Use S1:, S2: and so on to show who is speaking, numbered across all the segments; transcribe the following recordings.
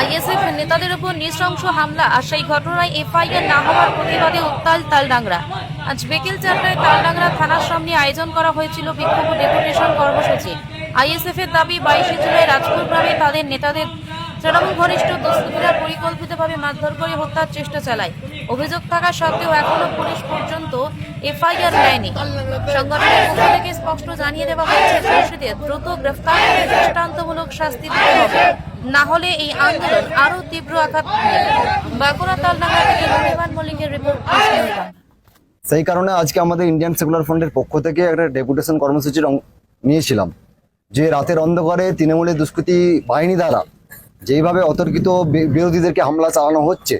S1: ISF নেতাদের উপর নৃশংস হামলা আর সেই ঘটনায় এফআইআর না হওয়ার প্রতিবাদে উত্তাল তালডাংরা। আজ বিকেল চারটায় তালডাংরা থানার সামনে আয়োজন করা হয়েছিল বিক্ষোভ ডেপুটেশন কর্মসূচি। আইএসএফ এর দাবি, বাইশে জুলাই রাজপুর গ্রামে তাদের নেতাদের তৃণমূল ঘনিষ্ঠ দুষ্কৃতীরা পরিকল্পিতভাবে মারধর করে হত্যার চেষ্টা চালায়। অভিযোগ থাকা সত্ত্বেও এখনও পুলিশ পর্যন্ত এফআইআর নেয়নি। সংগঠনের পক্ষ থেকে স্পষ্ট জানিয়ে দেওয়া হয়েছে দোষীদের দ্রুত গ্রেফতার করে দৃষ্টান্তমূলক শাস্তি দিতে হবে। না হলে এই আন্দোলন আরও তীব্র আঘাত বাঁকুড়া তালডাঙ্গা থেকে নরিমান মল্লিকের রিপোর্ট
S2: সেই কারণে আজকে আমাদের ইন্ডিয়ান সেকুলার ফ্রন্টের পক্ষ থেকে একটা ডেপুটেশন কর্মসূচির নিয়েছিলাম, যে রাতের অন্ধকারে তৃণমূলের দুষ্কৃতী বাহিনী দ্বারা যেইভাবে অতর্কিত বিরোধীদেরকে হামলা চালানো হচ্ছে,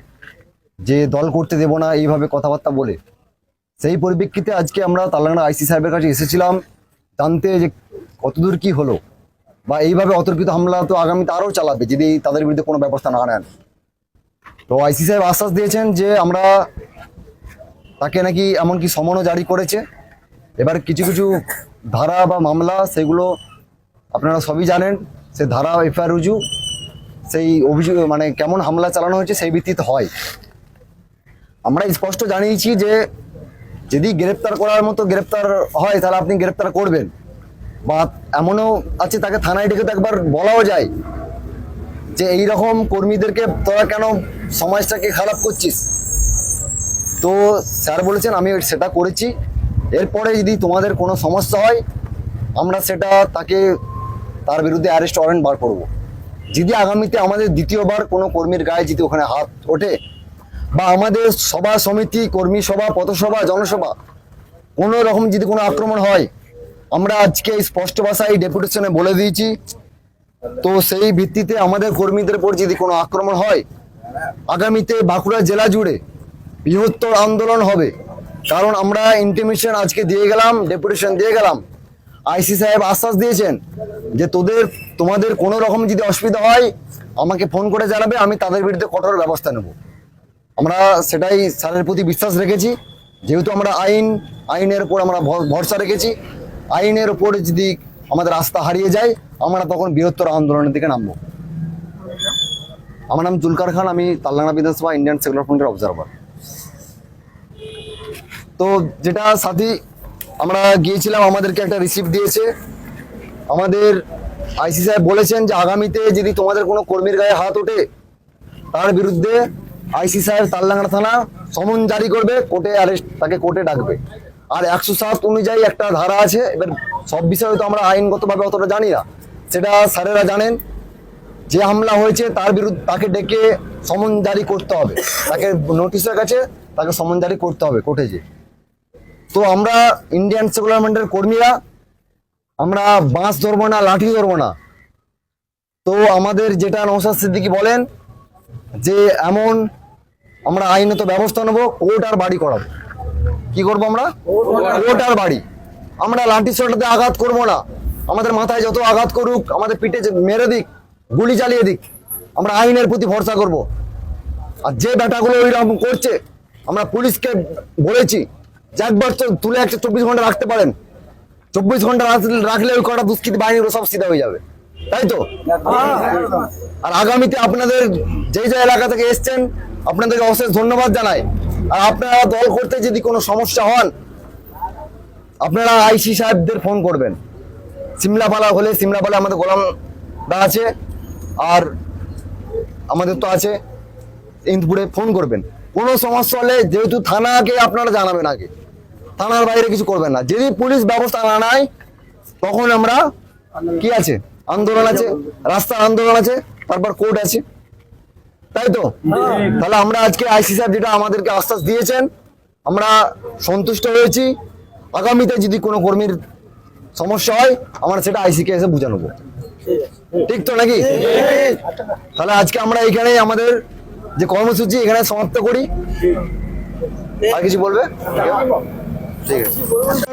S2: যে দল করতে দেব না এইভাবে কথাবার্তা বলে, সেই পরিপ্রেক্ষিতে আজকে আমরা তালাঙ্গনা আইসি সাহেবের কাছে এসেছিলাম, জানতে যে কতদূর কি হলো। বা এইভাবে অতর্কিত হামলা তো আগামীতে আরও চালাবে যদি তাদের বিরুদ্ধে কোনো ব্যবস্থা না নেন। তো আইসি সাহেব আশ্বাস দিয়েছেন যে আমরা তাকে নাকি এমনকি সমনও জারি করেছে। এবার কিছু কিছু ধারা বা মামলা সেগুলো আপনারা সবই জানেন, সে ধারা এফআইআর রুজু, সেই অভিযোগ মানে কেমন হামলা চালানো হয়েছে সেই ভিত্তিতে হয়। আমরা স্পষ্ট জানিয়েছি যে যদি গ্রেপ্তার করার মতো গ্রেপ্তার হয় তাহলে আপনি গ্রেপ্তার করবেন। বা এমনও আছে তাকে থানায় ডেকে তো একবার বলাও যায় যে এই রকম কর্মীদেরকে তোরা কেন সমাজটাকে খারাপ করছিস? তো স্যার বলেছেন, আমি সেটা করেছি। এরপরে যদি তোমাদের কোনো সমস্যা হয়, আমরা সেটা তাকে তার বিরুদ্ধে অ্যারেস্ট ওয়ারেন্ট বার করব। যদি আগামীতে আমাদের দ্বিতীয়বার কোনো কর্মীর গায়ে যদি ওখানে হাত ওঠে, বা আমাদের সভা সমিতি, কর্মী সভা, পথসভা, জনসভা, কোনো রকম যদি কোনো আক্রমণ হয় আমরা আজকে স্পষ্ট ভাষায় ডেপুটেশনে বলে দিয়েছি। তো সেই ভিত্তিতে আমাদের কর্মীদের উপর যদি কোনো আক্রমণ হয়, আগামীতে বাঁকুড়া জেলা জুড়ে বৃহত্তর আন্দোলন হবে। কারণ আমরা ইন্টিমেশন আজকে দিয়ে গেলাম ডেপুটেশন দিয়ে গেলাম। আইসি সাহেব আশ্বাস দিয়েছেন যে তোদের, তোমাদের কোনো রকম যদি অসুবিধা হয়, আমাকে ফোন করে জানাবে, আমি তাদের বিরুদ্ধে কঠোর ব্যবস্থা নেব। আমরা সেটাই স্যারের প্রতি বিশ্বাস রেখেছি। যেহেতু আমরা আইন, আইনের উপর আমরা ভরসা রেখেছি আইনের উপর যদি আমাদের আস্থা হারিয়ে যায়, আমরা তখন বৃহত্তর আন্দোলনের দিকে নামবো। আমার নাম জুলকার খান, আমি তাল্লানা বিধানসভা ইন্ডিয়ান সেকুলার ফ্রন্টের অবজারভার তো যেটা সাথী, আমরা গিয়েছিলাম, আমাদেরকে একটা রিসিপ্ট দিয়েছে। আমাদের আইসি সাহেব বলেছেন যে আগামীতে যদি তোমাদের কোনো কর্মীর গায়ে হাত ওঠে, তার বিরুদ্ধে আইসি সাহেব তাল্লাঙ্গা থানা সমন জারি করবে, কোর্টে অ্যারেস্ট তাকে কোর্টে ডাকবে। আর একশো সাত অনুযায়ী একটা ধারা আছে, এবার সব বিষয়ে তো আমরা আইনগতভাবে অতটা জানি না। সেটা স্যারেরা জানেন, যে হামলা হয়েছে তার বিরুদ্ধে তাকে ডেকে সমন জারি করতে হবে। তাকে নোটিশের কাছে তাকে সমন জারি করতে হবে কোর্টে যে তো আমরা ইন্ডিয়ান সেকুলারমেন্টের কর্মীরা, আমরা বাঁশ ধরবো না, লাঠি ধরবো না। তো আমাদের যেটা নৌসাদ সিদ্দিকি বলেন, যে এমন আমরা আইনত ব্যবস্থা নেব, কোর্ট আর বাড়ি করাবো। কি করব আমরা? আর বাড়ি। আমরা লাঠি সোটাতে আঘাত করব না। আমাদের মাথায় যত আঘাত করুক আমাদের পিঠে মেরে দিক গুলি চালিয়ে দিক আমরা আইনের প্রতি ভরসা করব। আর যে ব্যাটাগুলো ওইরকম করছে আমরা পুলিশকে বলেছি যে একবার তো তুলে একটা চব্বিশ ঘণ্টা রাখতে পারেন। চব্বিশ ঘণ্টা রাখলে ওই কটা দুষ্কৃতি বাহিনীগুলো সব সিধা হয়ে যাবে। তাই তো? আর আগামীতে আপনাদের যে যে এলাকা থেকে এসছেন আপনাদেরকে অশেষ ধন্যবাদ জানাই। আর আপনারা দল করতে যদি কোনো সমস্যা হন, আপনারা আইসি সাহেবদের ফোন করবেন। সিমলাপালা হলে সিমলাপালা আমাদের গোলাম দা আছে, আর আমাদের তো আছে, ইন্দপুরে ফোন করবেন। কোনো সমস্যা হলে যেহেতু থানাকে আপনারা জানাবেন আগে, থানার বাইরে কিছু করবেন না। যদি পুলিশ ব্যবস্থা না নেয়, তখন আমরা কি আছে? আন্দোলন আছে, রাস্তার আন্দোলন আছে, তারপর কোর্ট আছে। তাই তো? তাহলে আমরা আজকে আইসি সাহেব যেটা আমাদেরকে আশ্বাস দিয়েছেন আমরা সন্তুষ্ট হয়েছি। আগামীতে যদি কোনো কর্মীর সমস্যা হয় আমরা সেটা আইসিকে এসে বুঝে নেব। ঠিক তো নাকি? তাহলে আজকে আমরা এখানেই আমাদের যে কর্মসূচি এখানে সমাপ্ত করি। আর কিছু বলবে? ঠিক আছে।